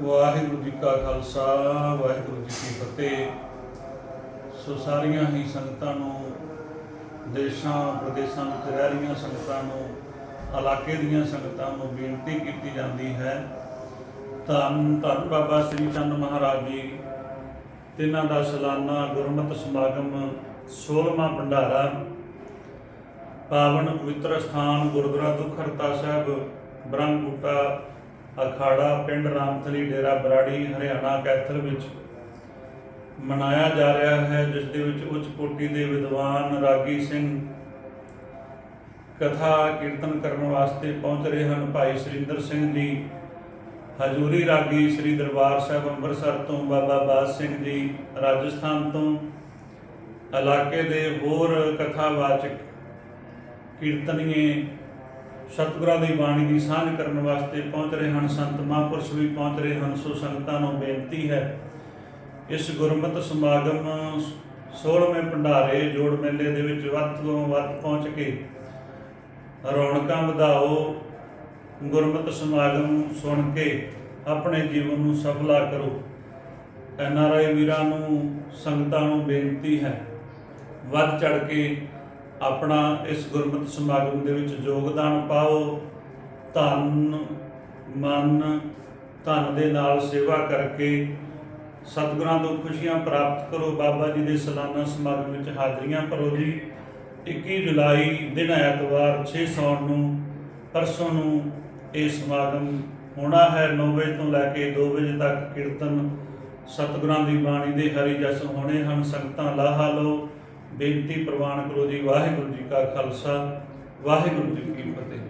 ਵਾਹਿਗੁਰੂ ਜੀ ਕਾ ਖਾਲਸਾ, ਵਾਹਿਗੁਰੂ ਜੀ ਕੀ ਫਤਿਹ। ਸੋ ਸਾਰੀਆਂ ਹੀ ਸੰਗਤਾਂ ਨੂੰ, ਦੇਸ਼ਾਂ, ਪ੍ਰਦੇਸ਼ਾਂ ਵਿੱਚ ਰਹਿ ਰਹੀਆਂ ਸੰਗਤਾਂ ਨੂੰ, ਇਲਾਕੇ ਦੀਆਂ ਸੰਗਤਾਂ ਨੂੰ ਬੇਨਤੀ ਕੀਤੀ ਜਾਂਦੀ ਹੈ। ਧੰਨ ਧੰਨ ਬਾਬਾ ਸ੍ਰੀ ਚੰਦ ਮਹਾਰਾਜ ਜੀ, ਤਿੰਨਾਂ ਦਾ ਸਾਲਾਨਾ ਗੁਰਮਤਿ ਸਮਾਗਮ 16ਵਾਂ ਭੰਡਾਰਾ। ਪਾਵਨ ਪਵਿੱਤਰ ਸਥਾਨ ਗੁਰਦੁਆਰਾ ਦੁਖਰਤਾ ਸਾਹਿਬ, ਬ੍ਰਹਮਪੁੱਟਾ ਅਖਾੜਾ ਪਿੰਡ ਰਾਮਥਲੀ ਡੇਰਾ ਬਰਾੜੀ, ਹਰਿਆਣਾ ਕੈਥਲ ਵਿੱਚ ਮਨਾਇਆ ਜਾ ਰਿਹਾ ਹੈ, ਜਿਸ ਦੇ ਵਿੱਚ ਉੱਚ ਕੋਟੀ ਦੇ ਵਿਦਵਾਨ ਰਾਗੀ ਸਿੰਘ ਕਥਾ ਕੀਰਤਨ ਕਰਨ ਵਾਸਤੇ ਪਹੁੰਚ ਰਹੇ ਹਨ। ਭਾਈ ਸੁਰਿੰਦਰ ਸਿੰਘ ਜੀ, ਹਜੂਰੀ ਰਾਗੀ ਸ੍ਰੀ ਦਰਬਾਰ ਸਾਹਿਬ ਅੰਮ੍ਰਿਤਸਰ ਤੋਂ, ਬਾਬਾ ਬਾਦ ਸਿੰਘ ਜੀ ਰਾਜਸਥਾਨ ਤੋਂ, ਇਲਾਕੇ ਦੇ ਹੋਰ ਕਥਾਵਾਚਕ ਕੀਰਤਨੀਏ ਸਤਿਗੁਰਾਂ ਦੀ ਬਾਣੀ ਦੀ ਸਾਂਝ ਕਰਨ ਵਾਸਤੇ ਪਹੁੰਚ ਰਹੇ ਹਨ ਸੰਤ ਮਹਾਂਪੁਰਸ਼ ਵੀ ਪਹੁੰਚ ਰਹੇ ਹਨ, ਸੋ ਸੰਗਤਾਂ ਨੂੰ ਬੇਨਤੀ ਹੈ ਇਸ ਗੁਰਮਤਿ ਸਮਾਗਮ 16ਵੇਂ ਭੰਡਾਰੇ ਜੋੜ ਮੇਲੇ ਦੇ ਵਿੱਚ ਵੱਧ ਤੋਂ ਵੱਧ ਪਹੁੰਚ ਕੇ ਰੌਣਕਾਂ ਵਧਾਓ, ਗੁਰਮਤਿ ਸਮਾਗਮ ਸੁਣ ਕੇ ਆਪਣੇ ਜੀਵਨ ਨੂੰ ਸਫਲਾ ਕਰੋ। ਐਨ ਆਰ ਆਈ ਵੀਰਾਂ ਨੂੰ, ਸੰਗਤਾਂ ਨੂੰ ਬੇਨਤੀ ਹੈ ਵੱਧ ਚੜ ਕੇ ਆਪਣਾ ਇਸ ਗੁਰਮਤਿ ਸਮਾਗਮ ਦੇ ਵਿੱਚ ਯੋਗਦਾਨ ਪਾਓ। ਧਨ, ਮਨ, ਧਨ ਦੇ ਨਾਲ ਸੇਵਾ ਕਰਕੇ ਸਤਿਗੁਰਾਂ ਤੋਂ ਖੁਸ਼ੀਆਂ ਪ੍ਰਾਪਤ ਕਰੋ। ਬਾਬਾ ਜੀ ਦੇ ਸਾਲਾਨਾ ਸਮਾਗਮ ਵਿੱਚ ਹਾਜ਼ਰੀਆਂ ਭਰੋ ਜੀ। 21 ਜੁਲਾਈ ਦਿਨ ਐਤਵਾਰ 6 ਸੌਣ ਨੂੰ, ਪਰਸੋਂ ਨੂੰ ਇਹ ਸਮਾਗਮ ਹੋਣਾ ਹੈ। 9 ਵਜੇ ਤੋਂ ਲੈ ਕੇ 2 ਵਜੇ ਤੱਕ ਕੀਰਤਨ ਸਤਿਗੁਰਾਂ ਦੀ ਬਾਣੀ ਦੇ ਹਰੀ ਜਸ ਹੋਣੇ ਹਨ। ਸੰਗਤਾਂ ਲਾਹਾ ਲਓ। ਬੇਨਤੀ ਪ੍ਰਵਾਨ ਕਰੋ ਜੀ ਵਾਹਿਗੁਰੂ ਜੀ ਕਾ ਖਾਲਸਾ ਵਾਹਿਗੁਰੂ ਜੀ ਕੀ ਫਤਿਹ।